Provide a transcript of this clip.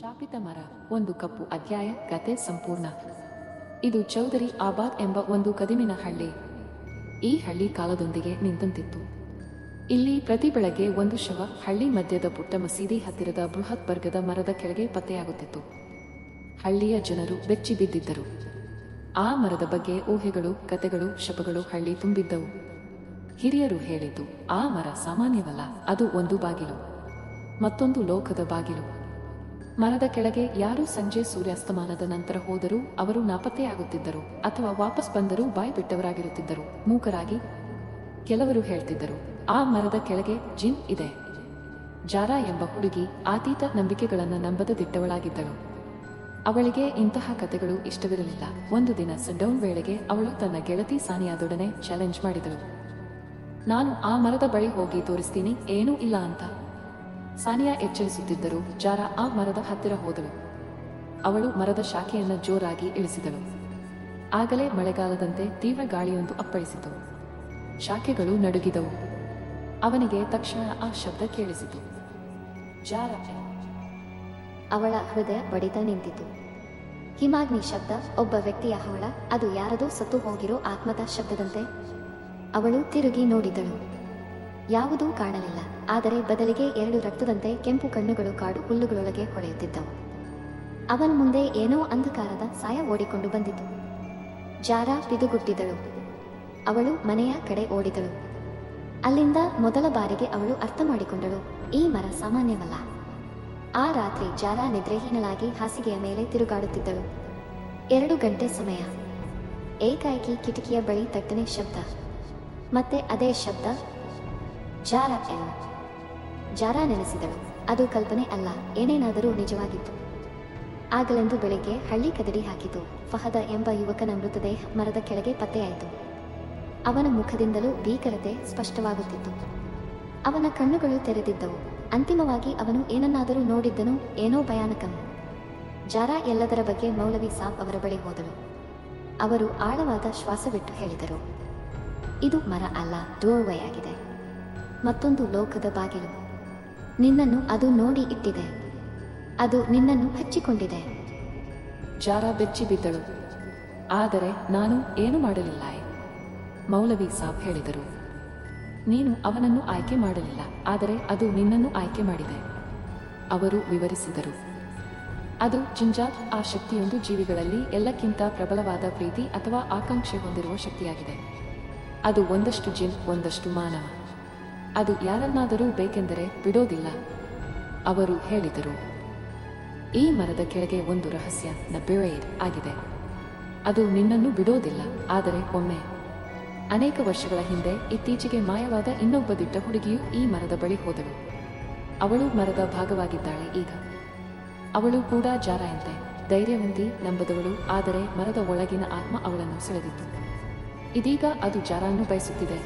ಶಾಪಿತ ಮರ, ಒಂದು ಕಪ್ಪು ಅಧ್ಯಾಯ, ಕತೆ ಸಂಪೂರ್ಣ. ಇದು ಚೌಧರಿ ಆಬಾದ್ ಎಂಬ ಒಂದು ಕದಿಮಿನ ಹಳ್ಳಿ. ಈ ಹಳ್ಳಿ ಕಾಲದೊಂದಿಗೆ ನಿಂತಂತಿತ್ತು. ಇಲ್ಲಿ ಪ್ರತಿ ಬೆಳಗ್ಗೆ ಒಂದು ಶವ ಹಳ್ಳಿ ಮಧ್ಯದ ಪುಟ್ಟ ಮಸೀದಿ ಹತ್ತಿರದ ಬೃಹತ್ ವರ್ಗದ ಮರದ ಕೆಳಗೆ ಪತ್ತೆಯಾಗುತ್ತಿತ್ತು. ಹಳ್ಳಿಯ ಜನರು ಬೆಚ್ಚಿ ಬಿದ್ದಿದ್ದರು. ಆ ಮರದ ಬಗ್ಗೆ ಊಹೆಗಳು, ಕತೆಗಳು, ಶಪಗಳು ಹಳ್ಳಿ ತುಂಬಿದ್ದವು. ಹಿರಿಯರು ಹೇಳಿದ್ದು, ಆ ಮರ ಸಾಮಾನ್ಯವಲ್ಲ, ಅದು ಒಂದು ಬಾಗಿಲು. ಮತ್ತೊಂದು ಲೋಕದ ಬಾಗಿಲು. ಮರದ ಕೆಳಗೆ ಯಾರು ಸಂಜೆ ಸೂರ್ಯಾಸ್ತಮಾನದ ನಂತರ ಹೋದರೂ ಅವರು ನಾಪತ್ತೆಯಾಗುತ್ತಿದ್ದರು ಅಥವಾ ವಾಪಸ್ ಬಂದರೂ ಬಾಯಿ ಬಿಟ್ಟವರಾಗಿರುತ್ತಿದ್ದರು. ಮೂಕರಾಗಿ ಕೆಲವರು ಹೇಳ್ತಿದ್ದರು, ಆ ಮರದ ಕೆಳಗೆ ಜಿನ್ ಇದೆ. ಜಾರಾ ಎಂಬ ಹುಡುಗಿ ಆತೀತ ನಂಬಿಕೆಗಳನ್ನು ನಂಬದ ದಿಟ್ಟವಳಾಗಿದ್ದಳು. ಅವಳಿಗೆ ಇಂತಹ ಕತೆಗಳು ಇಷ್ಟವಿರಲಿಲ್ಲ. ಒಂದು ದಿನ ಸಡ್ಡೌನ್ ವೇಳೆಗೆ ಅವಳು ತನ್ನ ಗೆಳತಿ ಸಾನಿಯಾದೊಡನೆ ಚಾಲೆಂಜ್ ಮಾಡಿದಳು. ನಾನು ಆ ಮರದ ಬಳಿ ಹೋಗಿ ತೋರಿಸ್ತೀನಿ, ಏನೂ ಇಲ್ಲ ಅಂತ. ಸಾನಿಯಾ ಎಚ್ಚರಿಸುತ್ತಿದ್ದರೂ ಜಾರಾ ಆ ಮರದ ಹತ್ತಿರ ಹೋದಳು. ಅವಳು ಮರದ ಶಾಖೆಯನ್ನು ಜೋರಾಗಿ ಇಳಿಸಿದಳು. ಆಗಲೇ ಮಳೆಗಾಲದಂತೆ ತೀವ್ರ ಗಾಳಿಯೊಂದು ಅಪ್ಪಳಿಸಿತು. ಶಾಖೆಗಳು ನಡುಗಿದವು. ಅವನಿಗೆ ತಕ್ಷಣ ಆ ಶಬ್ದ ಕೇಳಿಸಿತು. ಜಾರ. ಅವಳ ಹೃದಯ ಬಡಿತ ನಿಂತಿತು. ಹಿಮಾಗ್ನಿ ಶಬ್ದ, ಒಬ್ಬ ವ್ಯಕ್ತಿಯ ಹವಳ, ಅದು ಯಾರದೋ ಸತ್ತು ಹೋಗಿರೋ ಆತ್ಮದ ಶಬ್ದದಂತೆ. ಅವಳು ತಿರುಗಿ ನೋಡಿದಳು. ಯಾವುದೂ ಕಾಣಲಿಲ್ಲ. ಆದರೆ ಬದಲಿಗೆ ಎರಡು ರಕ್ತದಂತೆ ಕೆಂಪು ಕಣ್ಣುಗಳು ಕಾಡು ಹುಲ್ಲುಗಳೊಳಗೆ ಹೊಳೆಯುತ್ತಿದ್ದವು. ಅವನ ಮುಂದೆ ಏನೋ ಅಂಧಕಾರದ ಸಾಯ ಓಡಿಕೊಂಡು ಬಂದಿತು. ಜಾರ ಬಿದುಗುಟ್ಟಿದಳು ಅವಳು ಮನೆಯ ಕಡೆ ಓಡಿದಳು. ಅಲ್ಲಿಂದ ಮೊದಲ ಬಾರಿಗೆ ಅವಳು ಅರ್ಥ ಮಾಡಿಕೊಂಡಳು ಈ ಮರ ಸಾಮಾನ್ಯವಲ್ಲ. ಆ ರಾತ್ರಿ ಜಾರ ನಿದ್ರೆಹೀನಳಾಗಿ ಹಾಸಿಗೆಯ ಮೇಲೆ ತಿರುಗಾಡುತ್ತಿದ್ದಳು. ಎರಡು ಗಂಟೆ ಸಮಯ. ಏಕಾಏಕಿ ಕಿಟಕಿಯ ಬಳಿ ತಟ್ಟನೆ ಶಬ್ದ. ಮತ್ತೆ ಅದೇ ಶಬ್ದ ಜಾರ ಎಲ್ಲ ಜಾರ ನೆನೆಸಿದಳು. ಅದು ಕಲ್ಪನೆ ಅಲ್ಲ, ಏನೇನಾದರೂ ನಿಜವಾಗಿತ್ತು. ಆಗಲೆಂದು ಬೆಳಿಗ್ಗೆ ಹಳ್ಳಿ ಕದಡಿ ಹಾಕಿತು. ಫಹದ ಎಂಬ ಯುವಕನ ಮೃತದೇಹ ಮರದ ಕೆಳಗೆ ಪತ್ತೆಯಾಯಿತು. ಅವನ ಮುಖದಿಂದಲೂ ಭೀಕರತೆ ಸ್ಪಷ್ಟವಾಗುತ್ತಿತ್ತು. ಅವನ ಕಣ್ಣುಗಳು ತೆರೆದಿದ್ದವು. ಅಂತಿಮವಾಗಿ ಅವನು ಏನನ್ನಾದರೂ ನೋಡಿದ್ದನು, ಏನೋ ಭಯಾನಕನು ಜಾರ ಎಲ್ಲದರ ಬಗ್ಗೆ ಮೌಲವಿ ಸಾಬ್ ಅವರ ಬಳಿ ಹೋದಳು. ಅವರು ಆಳವಾದ ಶ್ವಾಸವಿಟ್ಟು ಹೇಳಿದರು. ಇದು ಮರ ಅಲ್ಲ ಡೋರ್ವೇ ಆಗಿದೆ ಮತ್ತೊಂದು ಲೋಕದ ಬಾಗಿಲು. ನಿನ್ನನ್ನು ಅದು ನೋಡಿ ಇಟ್ಟಿದೆ. ಅದು ನಿನ್ನನ್ನು ಹಚ್ಚಿಕೊಂಡಿದೆ. ಜಾರ ಬೆಚ್ಚಿ ಬಿದ್ದಳು. ಆದರೆ ನಾನು ಏನು ಮಾಡಲಿಲ್ಲ? ಮೌಲವಿ ಸಾಬ್ ಹೇಳಿದರು. ನೀನು ಅವನನ್ನು ಆಯ್ಕೆ ಮಾಡಲಿಲ್ಲ, ಆದರೆ ಅದು ನಿನ್ನನ್ನು ಆಯ್ಕೆ ಮಾಡಿದೆ. ಅವರು ವಿವರಿಸಿದರು. ಅದು ಜಿಂಜಾತ್ ಆ ಶಕ್ತಿಯೊಂದು ಜೀವಿಗಳಲ್ಲಿ ಎಲ್ಲಕ್ಕಿಂತ ಪ್ರಬಲವಾದ ಪ್ರೀತಿ ಅಥವಾ ಆಕಾಂಕ್ಷೆ ಹೊಂದಿರುವ ಶಕ್ತಿಯಾಗಿದೆ. ಅದು ಒಂದಷ್ಟು ಜಿನ್, ಒಂದಷ್ಟು ಮಾನವ. ಅದು ಯಾರನ್ನಾದರೂ ಬೇಕೆಂದರೆ ಬಿಡೋದಿಲ್ಲ. ಅವರು ಹೇಳಿದರು, ಈ ಮರದ ಕೆಳಗೆ ಒಂದು ರಹಸ್ಯ ನ ಬಿರೇಡ್ ಆಗಿದೆ. ಅದು ನಿನ್ನನ್ನು ಬಿಡೋದಿಲ್ಲ, ಆದರೆ ಒಮ್ಮೆ. ಅನೇಕ ವರ್ಷಗಳ ಹಿಂದೆ ಇತ್ತೀಚೆಗೆ ಮಾಯವಾದ ಇನ್ನೊಬ್ಬ ದಿಟ್ಟ ಹುಡುಗಿಯು ಈ ಮರದ ಬಳಿ ಹೋದಳು. ಅವಳು ಮರದ ಭಾಗವಾಗಿದ್ದಾಳೆ ಈಗ. ಅವಳು ಕೂಡ ಜಾರಾಯಂತೆ, ಧೈರ್ಯವಂತಿ ನಂಬದವಳು, ಆದರೆ ಮರದ ಒಳಗಿನ ಆತ್ಮ ಅವಳನ್ನು ಸೆಳೆದಿತ್ತು. ಇದೀಗ ಅದು ಜಾರನ್ನು ಬಯಸುತ್ತಿದೆ.